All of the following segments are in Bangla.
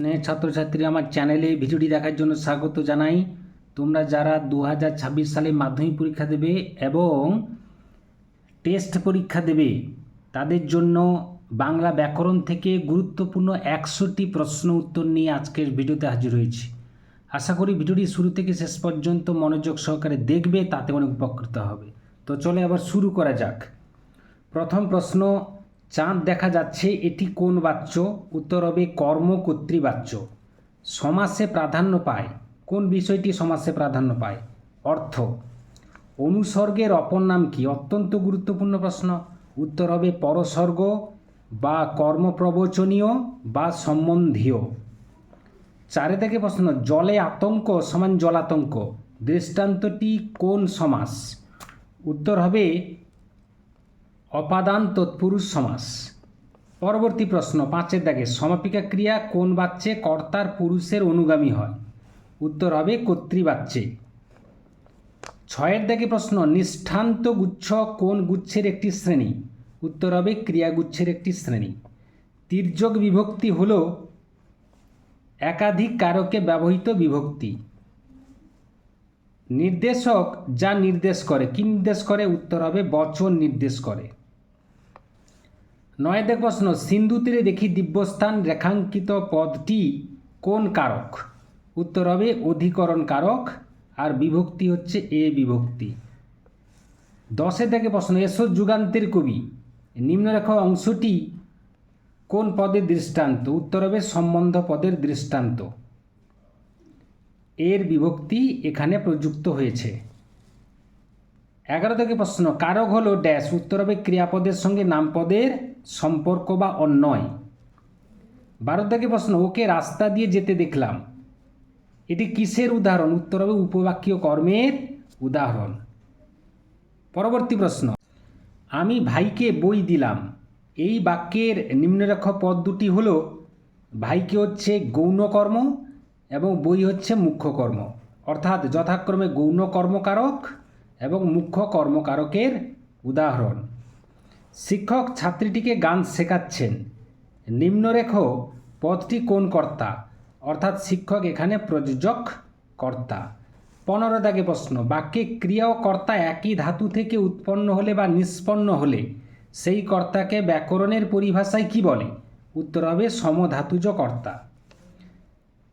স্নেহ ছাত্রছাত্রী আমার চ্যানেলে ভিডিওটি দেখার জন্য স্বাগত জানাই। তোমরা যারা দু হাজার ছাব্বিশ সালে মাধ্যমিক পরীক্ষা দেবে এবং টেস্ট পরীক্ষা দেবে, তাদের জন্য বাংলা ব্যাকরণ থেকে গুরুত্বপূর্ণ একশোটি প্রশ্ন উত্তর নিয়ে আজকের ভিডিওতে হাজির হয়েছি। আশা করি ভিডিওটি শুরু থেকে শেষ পর্যন্ত মনোযোগ সহকারে দেখবে, তাতে অনেক উপকৃত হবে। তো চলে আবার শুরু করা যাক। প্রথম প্রশ্ন চাঁদ দেখা যাচ্ছে এটি কোন বাচ্য উত্তর হবে কর্মকর্তৃ বাচ্য সমাসে প্রাধান্য পায়। কোন বিষয়টি সমাসে প্রাধান্য পায়? অর্থ। অনুসর্গের অপর নাম কি? অত্যন্ত গুরুত্বপূর্ণ প্রশ্ন। উত্তর হবে পরসর্গ বা কর্মপ্রবচনীয় বা সম্বন্ধীয়। চারে থেকে প্রশ্ন, জলে আতঙ্ক সমান জলাতঙ্ক। দৃষ্টান্তটি কোন সমাস? উত্তর হবে অপাদান তৎপুরুষ সমাস। পরবর্তী প্রশ্ন, পাঁচের দাগে সমাপিকা ক্রিয়া কোন বাচ্চে কর্তার পুরুষের অনুগামী হয়? উত্তর হবে কর্তৃবাচ্যে ছয়ের দাগে প্রশ্ন, নিষ্ঠান্ত গুচ্ছ কোন গুচ্ছের একটি শ্রেণি? উত্তর হবে ক্রিয়াগুচ্ছের একটি শ্রেণি। তির্যক বিভক্তি হল একাধিক কারকে ব্যবহৃত বিভক্তি। নির্দেশক যা নির্দেশ করে, কি নির্দেশ করে? উত্তর হবে বচন নির্দেশ করে। নয় দেখ প্রশ্ন সিন্ধু তীরে দেখি দিব্যস্থান রেখাঙ্কিত পদটি কোন কারক? উত্তর হবে অধিকরণ কারক, আর বিভক্তি হচ্ছে এ বিভক্তি। দশে থেকে প্রশ্ন, এসো যুগান্তের কবি, নিম্নরেখা অংশটি কোন পদের দৃষ্টান্ত? উত্তর হবে সম্বন্ধ পদের দৃষ্টান্ত। এর বিভক্তি এখানে প্রযুক্ত হয়েছে। এগারো থেকে প্রশ্ন, কারক হলো ড্যাশ, উত্তর হবে ক্রিয়াপদের সঙ্গে নামপদের সম্পর্ক বা অন্যয়। বারো থেকে প্রশ্ন, ওকে রাস্তা দিয়ে যেতে দেখলাম। এটি কিসের উদাহরণ? উত্তর হবে উপবাক্য কর্মের উদাহরণ। পরবর্তী প্রশ্ন, আমি ভাইকে বই দিলাম। এই বাক্যের নিম্নরেখ পদ দুটি হল, ভাইকে হচ্ছে গৌণকর্ম এবং বই হচ্ছে মুখ্য কর্ম অর্থাৎ যথাক্রমে গৌণ কর্মকারক এবং মুখ্য কর্মকারকের উদাহরণ। শিক্ষক ছাত্রীটিকে গান শেখাচ্ছেন। নিম্নরেখ পদটি কোন কর্তা? অর্থাৎ শিক্ষক এখানে প্রযোজক কর্তা। পনেরো দাগে প্রশ্ন, বাক্যে ক্রিয়া ও কর্তা একই ধাতু থেকে উৎপন্ন হলে বা নিষ্পন্ন হলে, সেই কর্তাকে ব্যাকরণের পরিভাষায় কি বলে? উত্তর হবে সমধাতুজ কর্তা।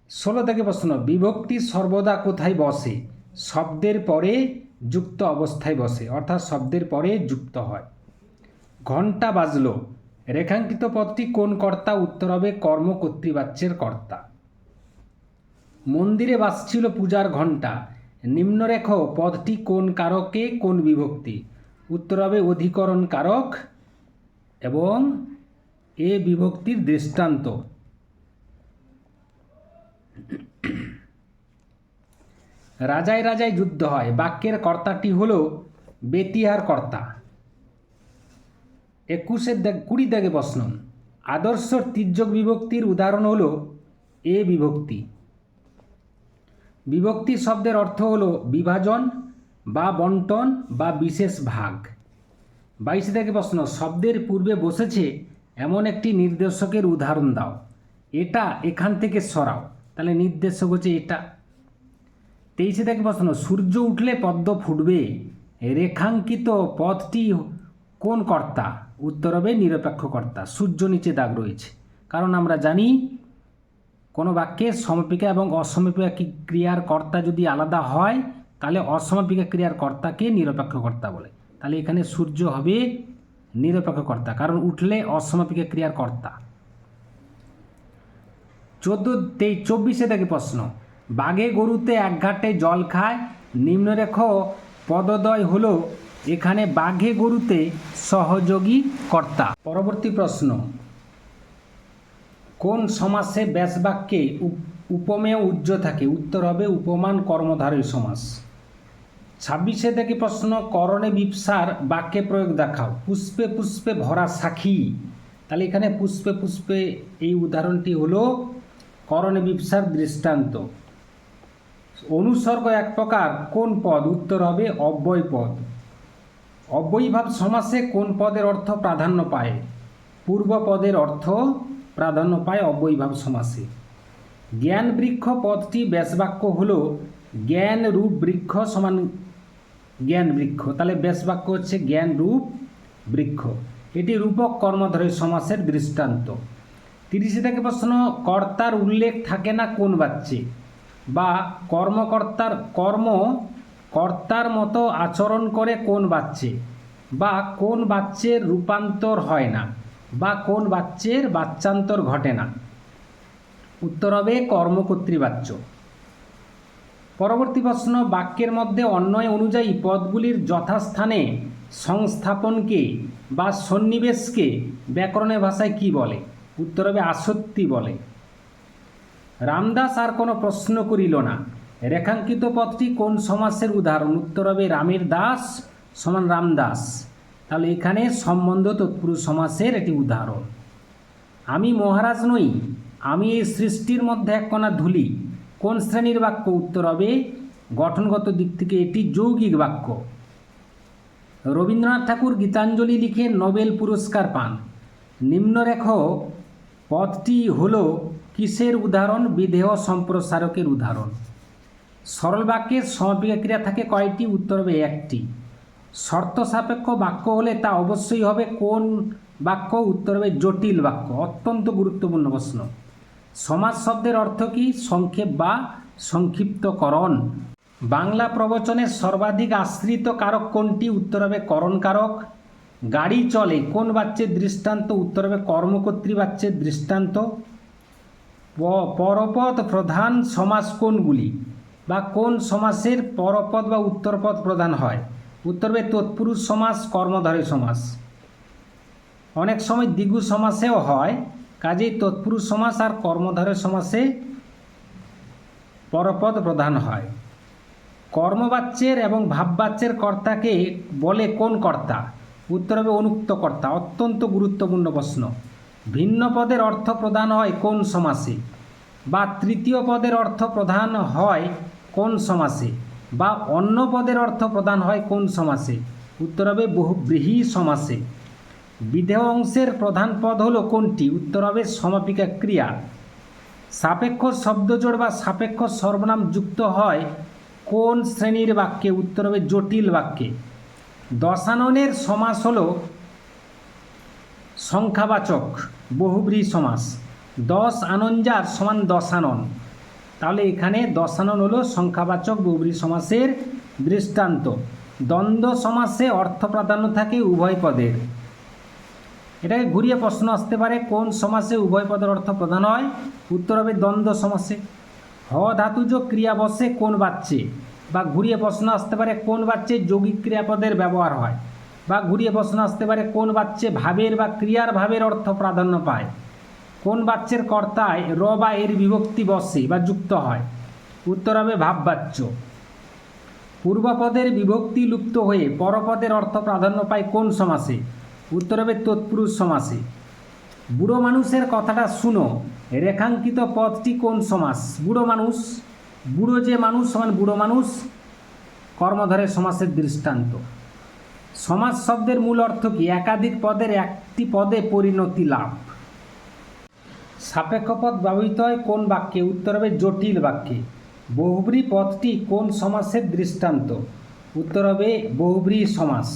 ষোলো থেকে প্রশ্ন, বিভক্তি সর্বদা কোথায় বসে? শব্দের পরে যুক্ত অবস্থায় বসে, অর্থাৎ শব্দের পরে যুক্ত হয়। ঘণ্টা বাজলো। রেখাঙ্কিত পদটি কোন কর্তা, উত্তর হবে কর্ম কর্তৃবাচ্যের কর্তা। মন্দিরে বাজছিল পূজার ঘণ্টা। নিম্নরেখ, পদটি কোন কারকে, কোন বিভক্তি? উত্তর হবে অধিকরণ কারক এবং এ বিভক্তির দৃষ্টান্ত। রাজায় রাজায় যুদ্ধ হয়। বাক্যের কর্তাটি হল বেতিয়ার কর্তা। একুশের দাগ কুড়ি দাগে প্রশ্ন। আদর্শ তির্যক বিভক্তির উদাহরণ হল এ বিভক্তি। বিভক্তি শব্দের অর্থ হল বিভাজন বা বন্টন বা বিশেষ ভাগ। বাইশে থেকে প্রশ্ন, শব্দের পূর্বে বসেছে এমন একটি নির্দেশকের উদাহরণ দাও। এটা এখান থেকে সরাও। তাহলে নির্দেশক হচ্ছে এটা। তেইশে থেকে প্রশ্ন, সূর্য উঠলে পদ্ম ফুটবে। রেখাঙ্কিত পথটি কোন কর্তা? উত্তর হবে নিরপেক্ষ কর্তা সূর্য নিচে দাগ রয়েছে। কারণ আমরা জানি কোনো বাক্যে সমাপিকা এবং অসমাপিকা ক্রিয়ার কর্তা যদি আলাদা হয়, তাহলে অসমাপিকা ক্রিয়ার কর্তাকে নিরপেক্ষ কর্তা বলে। তাহলে এখানে সূর্য হবে নিরপেক্ষ কর্তা কারণ উঠলে অসমাপিকা ক্রিয়ার কর্তা। চোদ্দ, তেই, চব্বিশে থেকে প্রশ্ন, বাঘে গরুতে এক ঘাটে জল খায়, নিম্নরেখ পদদয় হলো এখানে বাঘে গরুতে সহযোগী কর্তা। পরবর্তী প্রশ্ন। কোন সমাসে ব্যাসবাক্যে উপমেয় উজ্জ্ব থাকে? উত্তর হবে উপমান কর্মধারী সমাস। ছাব্বিশে থেকে প্রশ্ন, করণে বিপসার বাক্যে প্রয়োগ দেখাও। পুষ্পে পুষ্পে ভরা সাক্ষী তাহলে এখানে পুষ্পে পুষ্পে এই উদাহরণটি হলো করণে বিপসার দৃষ্টান্ত। অনুসর্গ এক প্রকার, কোন পদ? উত্তর হবে অব্যয় পদ। অব্যয়ীভাব সমাসে কোন পদের অর্থ প্রাধান্য পায়? পূর্ব পদের অর্থ প্রাধান্য পায় অব্যয়ীভাব সমাসে। জ্ঞান বৃক্ষ পদটি ব্যাসবাক্য হলো জ্ঞান রূপ বৃক্ষ সমান জ্ঞান বৃক্ষ। তাহলে ব্যাসবাক্য হচ্ছে জ্ঞান রূপ বৃক্ষ। এটি রূপক কর্মধারয় সমাসের দৃষ্টান্ত। তিরিশে থেকে প্রশ্ন, কর্তার উল্লেখ থাকে না কোন বাচ্চে? বা কর্মকর্তার কর্ম কর্তার মতো আচরণ করে কোন বাচ্চে? বা কোন বাচ্চের রূপান্তর হয় না? বা কোন বাচ্চের বাচ্চান্তর ঘটে না? উত্তর হবে কর্মকর্তৃবাচ্য। পরবর্তী প্রশ্ন, বাক্যের মধ্যে অন্যয় অনুযায়ী পদগুলির যথাস্থানে সংস্থাপনকে বা সন্নিবেশকে ব্যাকরণের ভাষায় কি বলে? উত্তর হবে আসত্তি বলে। রামদাস আর কোনো প্রশ্ন করিল না। রেখাঙ্কিত পদটি কোন সমাসের উদাহরণ? উত্তর হবে রামের দাস সমান রামদাস তাহলে এখানে সম্বন্ধ তৎপুরুষ সমাসের একটি উদাহরণ। আমি মহারাজ নই, আমি এই সৃষ্টির মধ্যে এক কণা ধুলি। কোন শ্রেণির বাক্য? উত্তর হবে গঠনগত দিক থেকে এটি যৌগিক বাক্য। রবীন্দ্রনাথ ঠাকুর গীতাঞ্জলি লিখে নোবেল পুরস্কার পান। নিম্নরেখ পদটি হল কিসের উদাহরণ? বিধেয় সম্প্রসারকের উদাহরণ। সরল বাক্যের সমাপিকা ক্রিয়া থাকে কয়টি? উত্তর হবে একটি। শর্ত সাপেক্ষ বাক্য হলে তা অবশ্যই হবে কোন বাক্য? উত্তর হবে জটিল বাক্য, অত্যন্ত গুরুত্বপূর্ণ প্রশ্ন। সমাজ শব্দের অর্থ কি? সংক্ষেপ বা সংক্ষিপ্তকরণ। বাংলা প্রবচনের সর্বাধিক আশ্রিত কারক কোনটি? উত্তর হবে করণ কারক। গাড়ি চলে, কোন বাচ্চের দৃষ্টান্ত? উত্তর হবে কর্মকর্ত্রী বাচ্চের দৃষ্টান্ত। প- পরপদ প্রধান সমাজ কোনগুলি? বা কোন সমাসের পরপদ বা উত্তরপদ প্রধান হয়? উত্তর হবে তৎপুরুষ সমাস, কর্মধারী সমাস। অনেক সময় দ্বিগু সমাসেও হয়, কাজেই তৎপুরুষ সমাস আর কর্মধারয় সমাসে পরপদ প্রধান হয়। কর্মবাচ্যের এবং ভাববাচ্যের কর্তাকে বলে কোন কর্তা? উত্তর হবে অনুক্ত কর্তা, অত্যন্ত গুরুত্বপূর্ণ প্রশ্ন। ভিন্ন পদের অর্থ প্রদান হয় কোন সমাসে বা তৃতীয় পদের অর্থ প্রধান হয় কোন সমাসে বা অন্য পদের অর্থ প্রদান হয় কোন সমাসে? উত্তর হবে বহুব্রীহি সমাসে। বিধেয় অংশের প্রধান পদ হলো কোনটি? উত্তর হবে সমাপিকা ক্রিয়া। সাপেক্ষ শব্দজোড় বা সাপেক্ষ সর্বনাম যুক্ত হয় কোন শ্রেণির বাক্যে? উত্তর হবে জটিল বাক্যে। দশাননের সমাস হল সংখ্যাবাচক বহুব্রী সমাস। দশ আনঞ্জার সমান দশানন। তাহলে এখানে দশানন হলো সংখ্যাবাচক বহুব্রী সমাসের দৃষ্টান্ত। দ্বন্দ্ব সমাসে অর্থ প্রাধান্য থাকে উভয় পদের। এটাকে ঘুরিয়ে প্রশ্ন আসতে পারে, কোন সমাসে উভয় পদের অর্থ প্রধান হয়? উত্তর হবে দ্বন্দ্ব সমাসে। হ ধাতুজ ক্রিয়া বসে কোন বাচ্চে? বা ঘুরিয়ে প্রশ্ন আসতে পারে কোন বাচ্চে যৌগিক ক্রিয়াপদের ব্যবহার হয়? বা ঘুরিয়ে প্রশ্ন আসতে পারে কোন বাচ্চে ভাবের বা ক্রিয়ার ভাবের অর্থ প্রাধান্য পায়? কোন বাচ্চের কর্তায় র বা এর বিভক্তি বসে বা যুক্ত হয়? উত্তর হবে ভাববাচ্য। পূর্বপদের বিভক্তি লুপ্ত হয়ে পরপদের অর্থ প্রাধান্য পায় কোন সমাসে? উত্তর হবে তৎপুরুষ সমাসে। বুড়ো মানুষের কথাটা শুনো, রেখাঙ্কিত পদটি কোন সমাস? বুড়ো মানুষ, বুড়ো যে মানুষ সমান বুড়ো মানুষ কর্মধারের সমাসের দৃষ্টান্ত। সমাজ শব্দের মূল অর্থ কি? একাধিক পদের একটি পদে পরিণতি লাভ। সাপেক্ষ পদ ব্যবহৃত হয় কোন বাক্যে? উত্তর হবে জটিল বাক্যে। বহুব্রী পদটি কোন সমাসের দৃষ্টান্ত? উত্তর হবে বহুব্রী সমাস।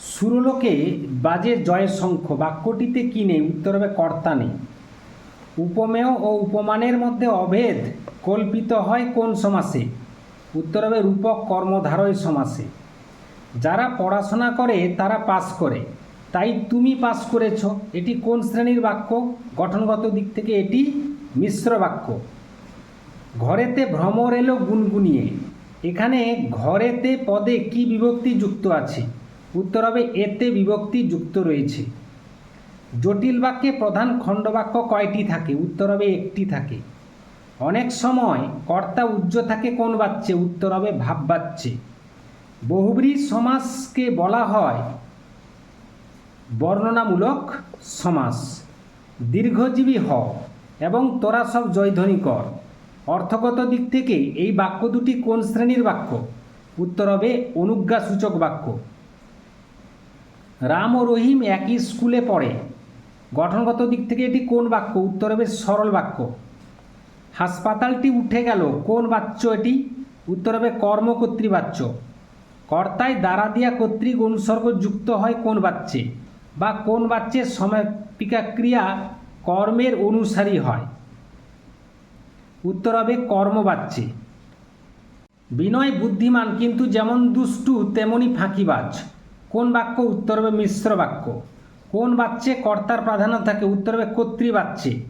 সুরলোকে বাজে জয় শঙ্খ, বাক্যটিতে কি নেই? উত্তর হবে কর্তা নেই। উপমেয় ও উপমানের মধ্যে অভেদ কল্পিত হয় কোন সমাসে? উত্তর হবে রূপক কর্মধারয় সমাসে। যারা পড়াশোনা করে, তারা পাস করে। তাই তুমি পাস করেছ। এটি কোন শ্রেণির বাক্য? গঠনগত দিক থেকে এটি মিশ্র বাক্য। ঘরেতে ভ্রমর এলো গুনগুনিয়ে। এখানে ঘরেতে পদে কি বিভক্তি যুক্ত আছে? উত্তর হবে, এতে বিভক্তি যুক্ত রয়েছে। জটিল বাক্যে প্রধান খণ্ডবাক্য কয়টি থাকে? উত্তর হবে, একটি থাকে। অনেক সময় কর্তা উজ্জ থাকে কোন বাচ্চে? উত্তর হবে ভাব বাচ্চে বহুব্রী সমাসকে বলা হয় বর্ণনামূলক সমাস। দীর্ঘজীবী হ এবং তোরা সব জয়ধ্বনি কর। অর্থগত দিক থেকে এই বাক্য দুটি কোন শ্রেণির বাক্য? উত্তর হবে অনুজ্ঞাসূচক বাক্য। রাম ও রহিম একই স্কুলে পড়ে। গঠনগত দিক থেকে এটি কোন বাক্য? উত্তর হবে সরল বাক্য। হাসপাতালটি উঠে গেল। কোন বাচ্য এটি? উত্তর হবে কর্মকর্তৃ বাচ্য কর্তায় দ্বারা দিয়া কর্তৃক অনুসর্গ যুক্ত হয় কোন বাচ্চে? বা কোন বাচ্চের সমাপিকা ক্রিয়া কর্মের অনুসারী হয়? উত্তর হবে কর্মবাচ্যে। বিনয় বুদ্ধিমান, কিন্তু যেমন দুষ্টু, তেমনি ফাঁকিবাজ। কোন বাক্য? উত্তর হবে মিশ্র বাক্য। কোন বাচ্চে কর্তার প্রাধান্য থাকে? উত্তর হবে কর্তৃবাচ্যে।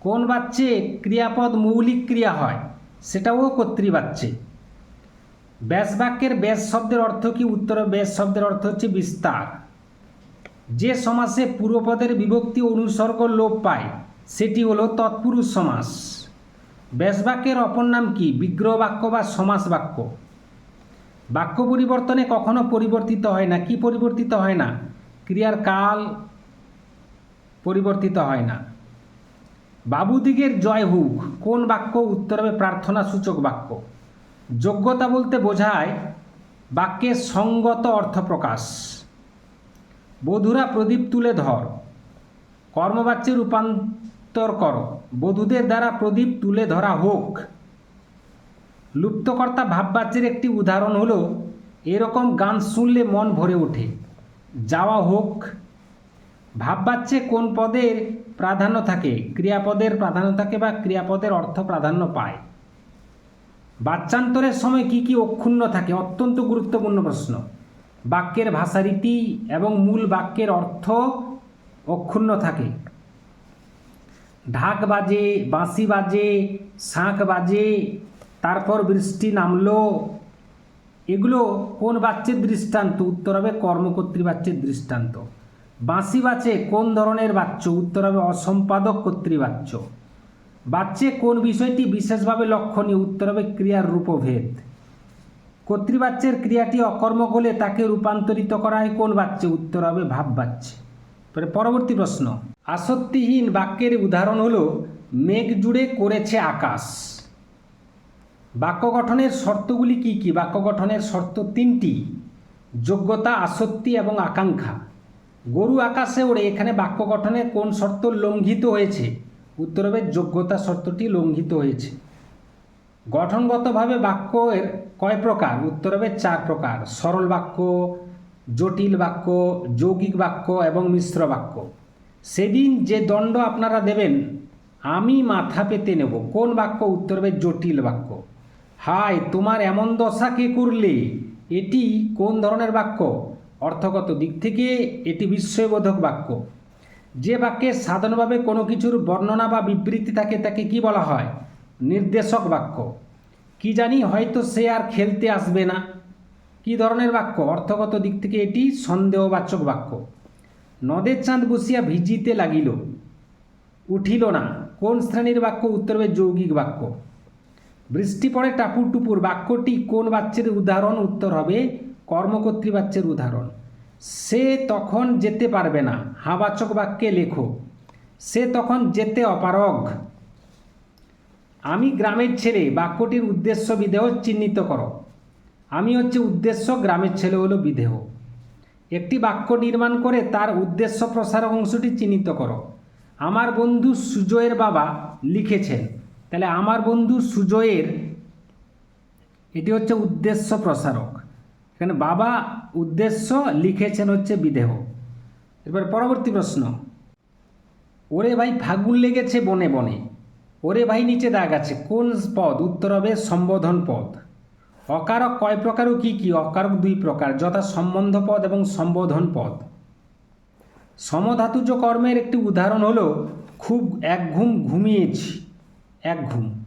কোন বাচ্চে ক্রিয়াপদ মৌলিক ক্রিয়া হয়? সেটাও কর্তৃবাচ্যে। ব্যাস বাক্যের ব্যাস শব্দের অর্থ কি? উত্তর ব্যাস শব্দের অর্থ হচ্ছে বিস্তার। যে সমাসে পূর্বপদের বিভক্তি অনুসর্গ লোপ পায়, সেটি হলো তৎপুরুষ সমাস। ব্যাস বাক্যের অপর নাম কি? বিগ্রহ বাক্য বা সমাস বাক্য। বাক্য পরিবর্তনে কখনো পরিবর্তিত হয় না। কি পরিবর্তিত হয় না? ক্রিয়ার কাল পরিবর্তিত হয় না। বাবুদিগের জয় হুক, কোন বাক্য উত্তর হবে? প্রার্থনা সূচক বাক্য। যোগ্যতা বলতে বোঝায় বাক্যের সঙ্গত অর্থ প্রকাশ বধুরা প্রদীপ তুলে ধর। কর্মবাচ্যে রূপান্তর কর। বধূদের দ্বারা প্রদীপ তুলে ধরা হোক। লুপ্তকর্তা ভাববাচ্যের একটি উদাহরণ হলো, এরকম গান শুনলে মন ভরে ওঠে। যাওয়া হোক। ভাববাচ্যে কোন পদের প্রাধান্য থাকে? ক্রিয়াপদের প্রাধান্য থাকে বা ক্রিয়াপদের অর্থ প্রাধান্য পায়? বাচ্চান্তরের সময় কি কি অক্ষুণ্ণ থাকে? অত্যন্ত গুরুত্বপূর্ণ প্রশ্ন। বাক্যের ভাষারীতি এবং মূল বাক্যের অর্থ অক্ষুণ্ণ থাকে। ঢাক বাজে, বাঁশি বাজে, শাঁখ বাজে, তারপর বৃষ্টি নামলো। এগুলো কোন বাচ্চের দৃষ্টান্ত? উত্তর হবে কর্মকর্তৃ বাচ্চের দৃষ্টান্ত। বাঁশি বাচ্চে কোন ধরনের বাচ্চ উত্তর হবে অসম্পাদক কর্তৃবাচ্য। বাচ্চে কোন বিষয়টি বিশেষভাবে লক্ষণীয়? উত্তর হবে ক্রিয়ার রূপভেদ। কর্তৃবাচ্যের ক্রিয়াটি অকর্মক হলে তাকে রূপান্তরিত করা হয় কোন বাচ্চে উত্তর হবে ভাব বাচ্চে পরে পরবর্তী প্রশ্ন। আসক্তিহীন বাক্যের উদাহরণ হলো, মেঘ জুড়ে করেছে আকাশ। বাক্য গঠনের শর্তগুলি কি কি? বাক্য গঠনের শর্ত তিনটি। যোগ্যতা, আসক্তি এবং আকাঙ্ক্ষা। গরু আকাশে ওড়ে, এখানে বাক্য গঠনে কোন শর্ত লঙ্ঘিত হয়েছে? উত্তর হবে, যোগ্যতা শর্তটি লঙ্ঘিত হয়েছে। গঠনগতভাবে বাক্যের কয় প্রকার? উত্তর হবে চার প্রকার। সরল বাক্য, জটিল বাক্য, যৌগিক বাক্য এবং মিশ্র বাক্য। সেদিন যে দণ্ড আপনারা দেবেন, আমি মাথা পেতে নেব। কোন বাক্য? উত্তর হবে জটিল বাক্য। হায়, তোমার এমন দশা কে করলে? এটি কোন ধরনের বাক্য? অর্থগত দিক থেকে এটি বিস্ময়বোধক বাক্য। যে বাক্যে সাধারণভাবে কোনো কিছুর বর্ণনা বা বিবৃতি থাকে, তাকে কি বলা হয়? নির্দেশক বাক্য। কি জানি হয়তো সে আর খেলতে আসবে না। কি ধরনের বাক্য? অর্থগত দিক থেকে এটি সন্দেহবাচক বাক্য। নদের চাঁদ বসিয়া ভিজিতে লাগিল। উঠিল না। কোন শ্রেণির বাক্য? উত্তর হবে যৌগিক বাক্য। বৃষ্টি পড়ে টাপুর টুপুর। বাক্যটি কোন বাচ্চের উদাহরণ? উত্তর হবে কর্মকর্তৃ বাচ্চের উদাহরণ। সে তখন যেতে পারবে না। হাবাচক বাক্যে লেখো। সে তখন যেতে অপারগ। আমি গ্রামের ছেলে, বাক্যটির উদ্দেশ্য বিদেহ চিহ্নিত করো। আমি হচ্ছে উদ্দেশ্য, গ্রামের ছেলে হলো বিদেহ একটি বাক্য নির্মাণ করে তার উদ্দেশ্য প্রসারক অংশটি চিহ্নিত করো। আমার বন্ধু সুজয়ের বাবা লিখেছেন। তাহলে আমার বন্ধু সুজয়ের, এটি হচ্ছে উদ্দেশ্য প্রসারক। এখানে বাবা উদ্দেশ্য, লিখেছেন হচ্ছে বিদেহ এবার পরবর্তী প্রশ্ন। ওরে ভাই, ফাগুন লেগেছে বনে বনে। ওরে ভাই, নিচে দাগ আছে। কোন পদ? উত্তর হবে সম্বোধন পদ। অকারক কয় প্রকার ও কী কী? অকারক দুই প্রকার, যথা সম্বন্ধ পদ এবং সম্বোধন পদ। সমধাতুজ কর্মের একটি উদাহরণ হলো, খুব এক ঘুম ঘুমিয়েছি। এক ঘুম।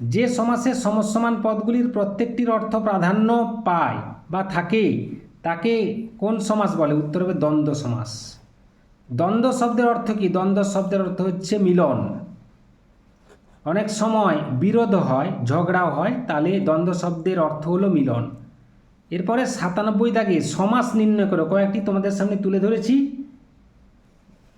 যে সমাসে সমসমান পদগুলির প্রত্যেকটির অর্থ প্রাধান্য পায় বা থাকে, তাকে কোন সমাস বলে? উত্তর হবে দ্বন্দ্ব সমাস। দ্বন্দ্ব শব্দের অর্থ কি? দ্বন্দ্ব শব্দের অর্থ হচ্ছে মিলন। অনেক সময় বিরোধ হয়, ঝগড়াও হয়, তাহলে দ্বন্দ্ব শব্দের অর্থ হলো মিলন। এরপরে সাতানব্বই দাগে সমাস নির্ণয় করো, কয়েকটি তোমাদের সামনে তুলে ধরেছি।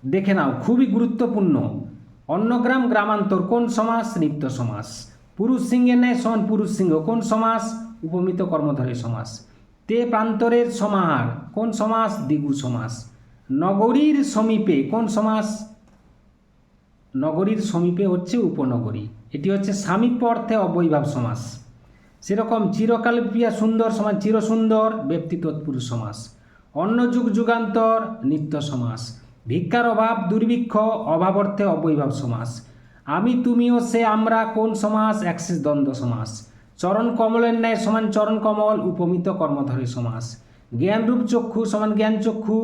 দেখে নাও, খুবই গুরুত্বপূর্ণ। অন্নগ্রাম গ্রামান্তর, কোন সমাস? নিত্য সমাস। পুরুষ সিংহের ন্যায় সমান পুরুষ সিংহ, কোন সমাস? উপমিত কর্মধারী সমাস। তে প্রান্তরের সমাহার, কোন সমাস? দ্বিগু সমাস। নগরীর সমীপে কোন সমাস? নগরীর সমীপে হচ্ছে উপনগরী। এটি হচ্ছে সামীপ্য অর্থে অবৈভাব সমাস সেরকম চিরকাল প্রিয়া সুন্দর সমাজ, চিরসুন্দর ব্যক্তি তৎপুরুষ সমাস অন্য যুগ যুগান্তর নিত্য সমাস ভিক্ষার অভাব, দুর্ভিক্ষ অভাব অর্থে অবৈভাব সমাস আমি, তুমিও, সে, আমরা কোন সমাস অ্যাক্সিস দ্বন্দ্ব সমাস চরণ কমলের ন্যায় সমান চরণ কমল, উপমিত কর্মধারী সমাস জ্ঞানরূপ চক্ষু সমান জ্ঞান চক্ষু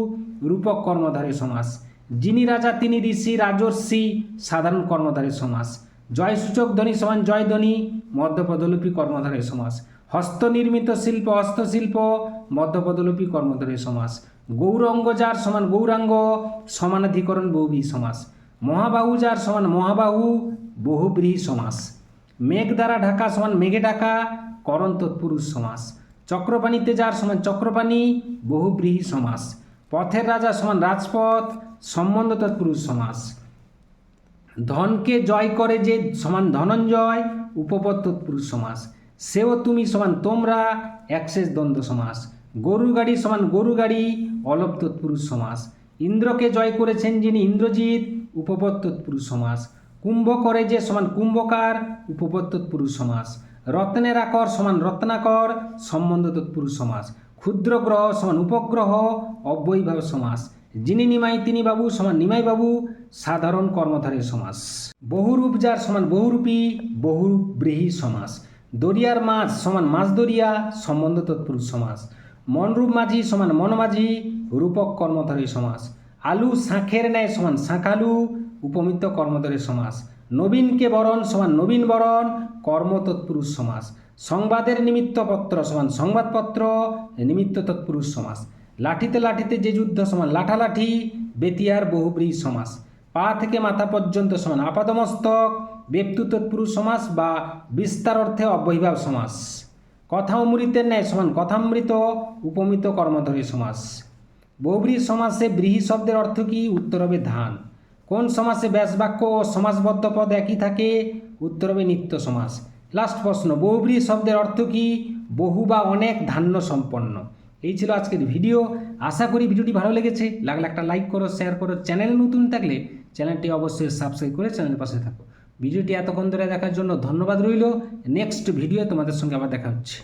রূপক কর্মধারী সমাস যিনি রাজা, তিনি ঋষি, রাজর্ষি, সাধারণ কর্মধারী সমাস। জয়সূচক ধ্বনি সমান জয়ধ্বনি মধ্যপদলোপী কর্মধারী সমাস। হস্তনির্মিত শিল্প হস্তশিল্প মধ্যপদলোপী কর্মধারী সমাস। গৌরাঙ্গ যার সমান গৌরাঙ্গ, সমানাধিকরণ বহুব্রী সমাস। মহাবাহু যার সমান মহাবাহু, বহুব্রীহি সমাস। মেঘ দ্বারা ঢাকা সমান মেঘে ঢাকা, করণ তৎপুরুষ সমাস। চক্রপাণীতে যার সমান চক্রপাণী, বহুব্রীহি সমাস। পথের রাজা সমান রাজপথ সম্বন্ধ তৎপুরুষ সমাস। ধনকে জয় করে যে সমান ধনঞ্জয় উপপদ তৎপুরুষ সমাস। সেও তুমি সমান তোমরা অ্যাক্সেস দ্বন্দ্ব সমাস। গরু গাড়ি সমান গরু গাড়ি অলপ তৎপুরুষ সমাস। ইন্দ্রকে জয় করেছেন যিনি ইন্দ্রজিৎ উপপদ তৎপুরুষ সমাস। কুম্ভ করে যে সমান কুম্ভকার উপপদ তৎপুরুষ সমাস। রত্নের আকর সমান রত্নাকর সম্বন্ধ তৎপুরুষ সমাস। ক্ষুদ্র গ্রহ সমান উপগ্রহ, অব্যয়ভাব সমাস। যিনি নিমাই, তিনি বাবু সমান নিমাই বাবু, সাধারণ কর্মধারী সমাস বহুরূপ যার সমান বহুরূপী, বহুব্রীহি সমাস দরিয়ার মাছ সমান মাছ দরিয়া, সম্বন্ধ তৎপুরুষ সমাস মনরূপ মাঝি সমান মনমাঝি রূপক কর্মধারী সমাস আলু শাঁখের ন্যায় সমান শাঁখালু উপমিত কর্মধারী সমাস নবীনকে বরণ সমান নবীন বরণ, কর্ম তৎপুরুষ সমাস সংবাদের নিমিত্ত পত্র সমান সংবাদপত্র, নিমিত্ত তৎপুরুষ সমাস লাঠিতে লাঠিতে যে যুদ্ধ সমান, লাঠালাঠি বেতিয়ার বহুব্রী সমাস। পা থেকে মাথা পর্যন্ত সমান, আপাদমস্তক ব্যক্তি তৎপুরুষ সমাস বা বিস্তার অর্থে অবৈভাব সমাস। কথা অমৃতের ন্যায় সমান, কথামৃত উপমিত কর্মধারী সমাস। বহুব্রী সমাসে ব্রীহি শব্দের অর্থ কি? উত্তর হবে ধান। কোন সমাসে ব্যাসবাক্য ও সমাসবদ্ধ পদ একই থাকে? উত্তর হবে নিত্য সমাস। লাস্ট প্রশ্ন, বহুব্রী শব্দের অর্থ কি? বহু বা অনেক ধান্য সম্পন্ন। এই ছিল আজকের ভিডিও। আশা করি ভিডিওটি ভালো লেগেছে। লাগলে একটা লাইক করো শেয়ার করো। চ্যানেল নতুন থাকলে চ্যানেলটি অবশ্যই সাবস্ক্রাইব করে চ্যানেলের পাশে থাকো। ভিডিওটি এতক্ষণ ধরে দেখার জন্য ধন্যবাদ রইল। নেক্সট ভিডিও তোমাদের সঙ্গে আবার দেখা হচ্ছে।